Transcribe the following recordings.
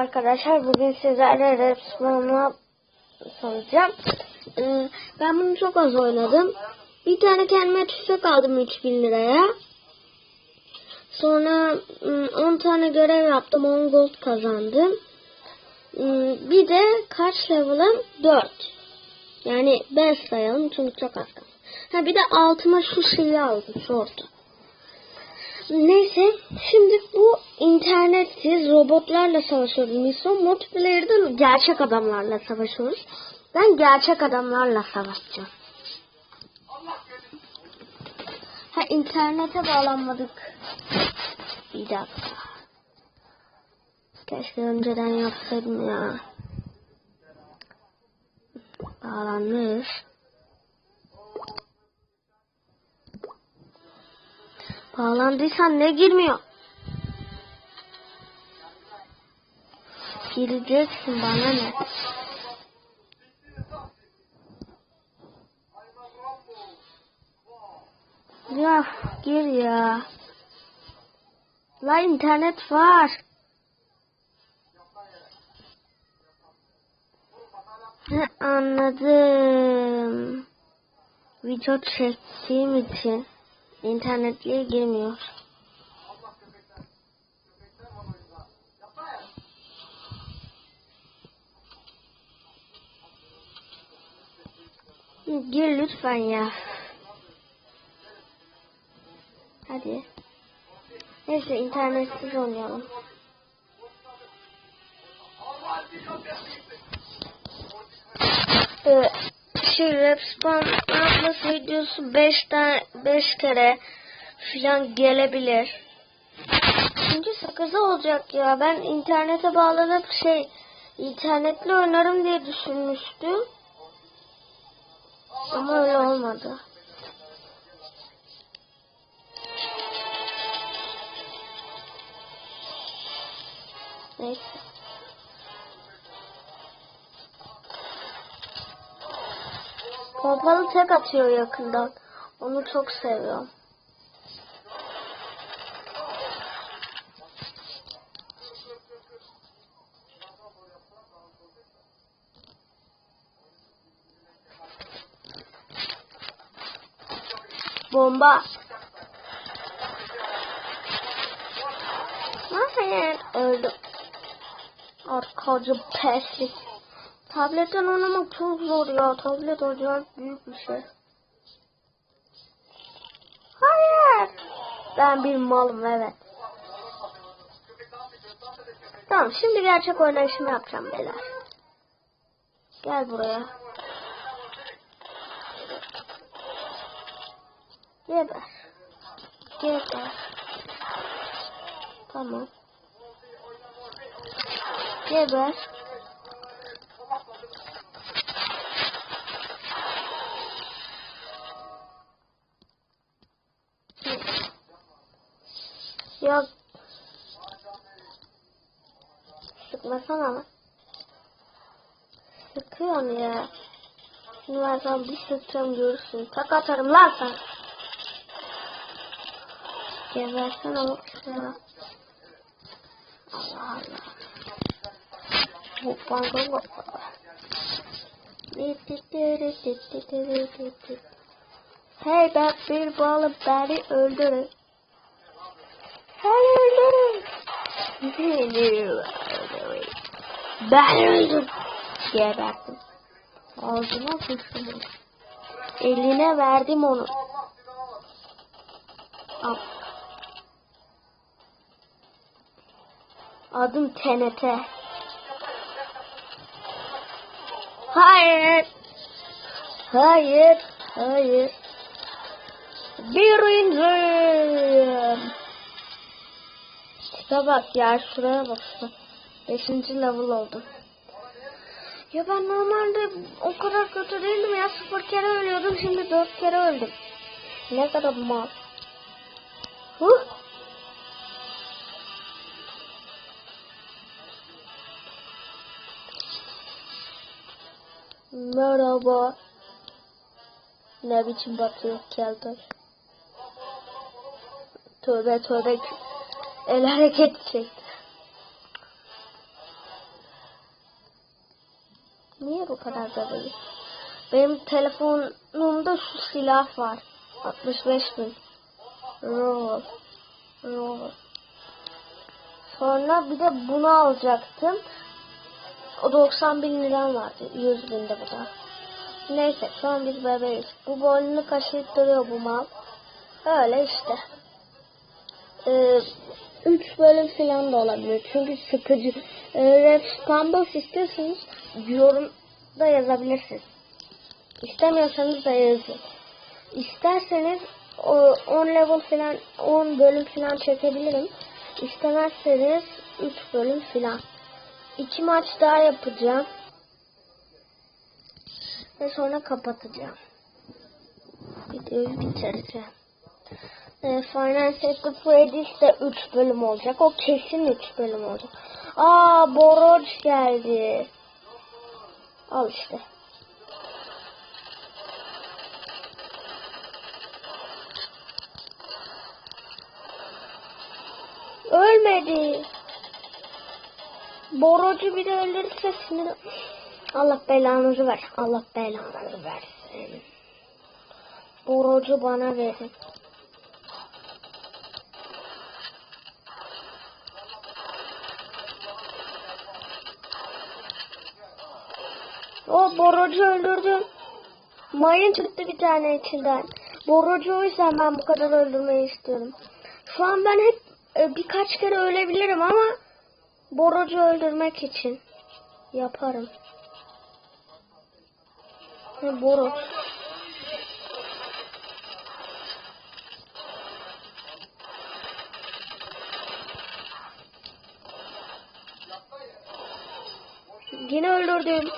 arkadaşlar. Bugün sizlerle Repsman'la soracağım. Ee, ben bunu çok az oynadım. Bir tane kendime tüfek aldım 3000 liraya. Sonra ım, 10 tane görev yaptım. 10 gold kazandım. Bir de kaç level'ım? 4. Yani 5 sayalım çünkü çok az. Ha bir de altıma şu şeyi aldım. Şortu. Neyse şimdi bu internetsiz robotlarla savaşıyoruz. Misyon multiplayer'da gerçek adamlarla savaşıyoruz. Ben gerçek adamlarla savaşacağım. Ha internete bağlanmadık. Bir dakika. Keşke önceden yapsaydım ya. Bağlanmış. Bağlandıysan ne girmiyor? Gireceksin bana ne? Ya gir ya. La internet var. Anladım. Video çektiğim için internetliğe girmiyor. Gir lütfen ya. Hadi. Neyse internetsiz oynayalım. Ee, şey Rapspan yapması videosu 5 tane 5 kere filan gelebilir. Çünkü sakızı olacak ya. Ben internete bağlanıp şey internetle oynarım diye düşünmüştüm. Ama öyle olmadı. Neyse. Pompalı tek atıyor yakından. Onu çok seviyorum. Bomba. Hayır. Öldüm. Arkacı peslik. Tabletten oynamak çok zor ya. Tablet acayip büyük bir şey. Hayır. Ben bir malım evet. Tamam şimdi gerçek oynayışımı yapacağım beyler. Gel buraya. Geber. Geber. Tamam. Geber. Yok. Sıkmasana lan. Sıkıyorsun ya. Şimdi ben sana bir sıkacağım görürsün. Tak atarım lan sen. Gebersene bak şuna. Allah Allah. Banga bak. Hey ben bir balı beni öldürün. Beni öldürün. Beni öldürün. Ben öldüm. Geberdim. Ağzıma sıçtım. Eline verdim onu. Al. Adım TNT. Hayır. Hayır. Hayır. Birinci. Tipe bak ya şuraya bak. Beşinci level oldum. Ya ben normalde o kadar kötü değildim ya. Sıfır kere ölüyordum. Şimdi dört kere öldüm. Ne kadar mal. Huh. Merhaba. Ne biçim bakıyor keltoş. Tövbe tövbe. El hareket çekti. Niye bu kadar da değil? Benim telefonumda şu silah var. 65 bin. Roll. Roll. Sonra bir de bunu alacaktım. O 90 bin liram vardı. 100 bin de bu da. Neyse şu an biz bebeğiz. Bu boynunu kaşıyıp duruyor bu mal. Öyle işte. Ee, 3 bölüm falan da olabilir. Çünkü sıkıcı. Ee, Red Stumbles istiyorsanız yorumda yazabilirsiniz. İstemiyorsanız da yazın. İsterseniz o 10 level falan 10 bölüm falan çekebilirim. İstemezseniz 3 bölüm falan. 2 maç daha yapacağım. Ve sonra kapatacağım. Videoyu bitireceğim. E, Final Fantasy Freddy's de 3 bölüm olacak. O kesin 3 bölüm olacak. Aa Boroç geldi. Al işte. Ölmedi. Borocu bir de öldürürse sinir... Allah belanızı ver. Allah belanızı versin. Borocu bana verin. O Borocu öldürdüm. Mayın çıktı bir tane içinden. Borocu o yüzden ben bu kadar öldürmeyi istiyorum. Şu an ben hep e, birkaç kere ölebilirim ama Borocu öldürmek için yaparım. Ne Boroç? Yine öldürdüm.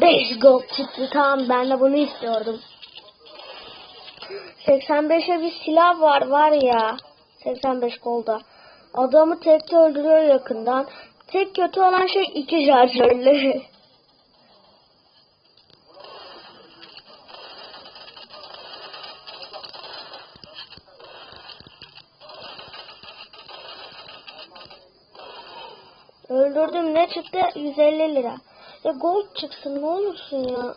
5 gold çıktı. Tamam ben de bunu istiyordum. 85'e bir silah var var ya. 85 golda. Adamı tekte öldürüyor yakından. Tek kötü olan şey iki şarjörlü. Öldürdüm ne çıktı? 150 lira. Ya gold çıksın ne olursun ya.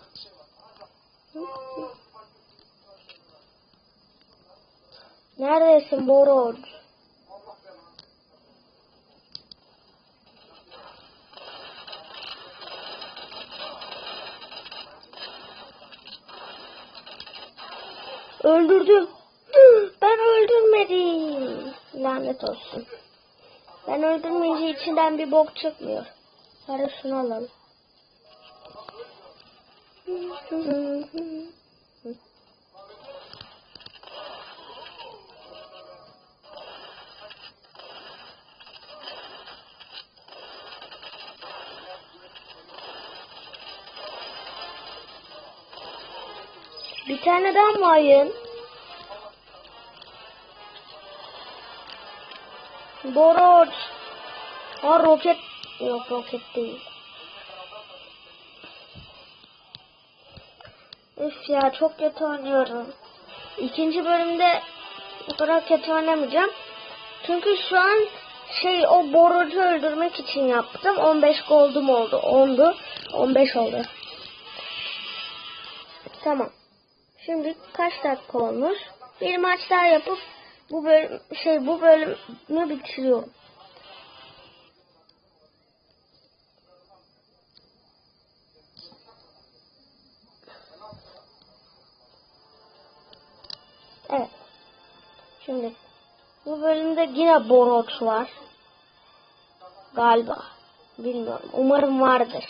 Neredesin Borod? Öldürdüm. Ben öldürmedim. Lanet olsun. Ben öldürmeyince içinden bir bok çıkmıyor. Şunu alalım. Bir tane daha mayın. Boroç. Ha roket. Yok roket değil. Üf ya çok kötü oynuyorum. İkinci bölümde bu kadar kötü oynamayacağım. Çünkü şu an şey o borucu öldürmek için yaptım. 15 goldum oldu. 10'du. 15 oldu. Tamam. Şimdi kaç dakika olmuş? Bir maç daha yapıp bu bölüm şey bu bölümü bitiriyorum. Evet. Şimdi bu bölümde yine Boroç var. Galiba. Bilmiyorum. Umarım vardır.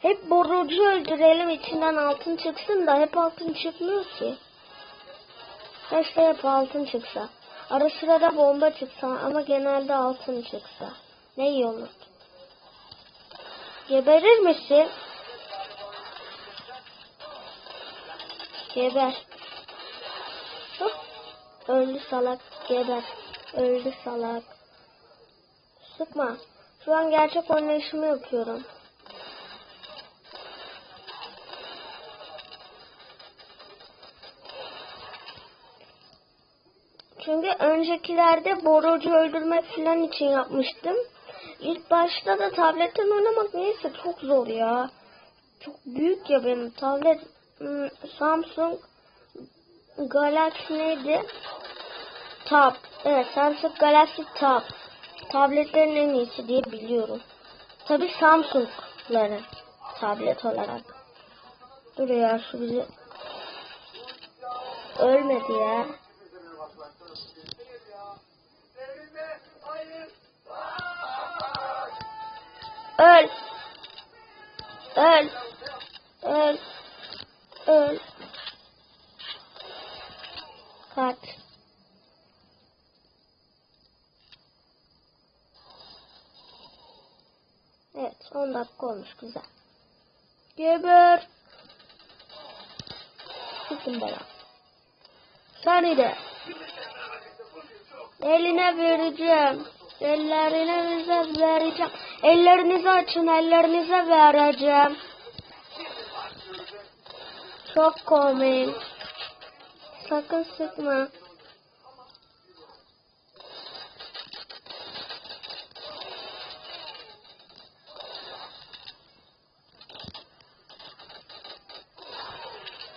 Hep borucu öldürelim içinden altın çıksın da hep altın çıkmıyor ki. Keşke hep altın çıksa. Ara sıra da bomba çıksa ama genelde altın çıksa. Ne iyi olur. Geberir misin? Geber. Hop. Öldü salak. Geber. Öldü salak. Sıkma. Şu an gerçek oynayışımı yapıyorum. Çünkü öncekilerde borucu öldürmek falan için yapmıştım. ilk başta da tabletten oynamak neyse çok zor ya. Çok büyük ya benim tablet. Hmm, Samsung Galaxy neydi? Tab. Evet Samsung Galaxy Tab. Tabletlerin en iyisi diye biliyorum. Tabi Samsung'ların tablet olarak. Dur ya şu bizi ölmedi ya. Öl. Öl. Öl. Öl. Kaç. Evet 10 dakika olmuş güzel. Geber. Sıkın bana. De. Eline vereceğim. Ellerinize vereceğim. Ellerinizi açın, ellerinize vereceğim. Çok komik. Sakın sıkma.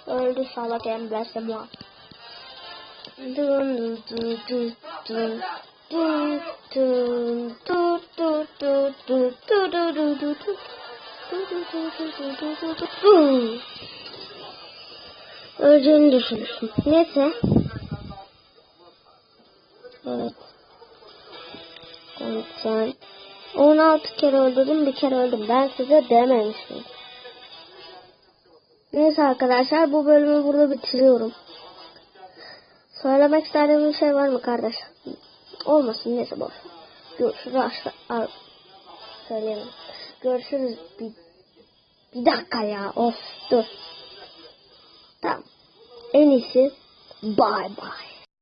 Öldü salak embese muha. Dun dun dun dun dun. Dun dun dun dun dun dun dun dun dun dun dun. Dun dun dun dun dun Öleceğini düşünürsün. Neyse. Evet. Sen 16 kere öldürdüm bir kere öldüm. Ben size dememiştim. Neyse arkadaşlar bu bölümü burada bitiriyorum. Söylemek istediğim bir şey var mı kardeş? Olmasın neyse boş. Görüşürüz aşağı. Söyleyemem. Görüşürüz. Bir, bir dakika ya. Of dur. Tamam en iyisi bay bay.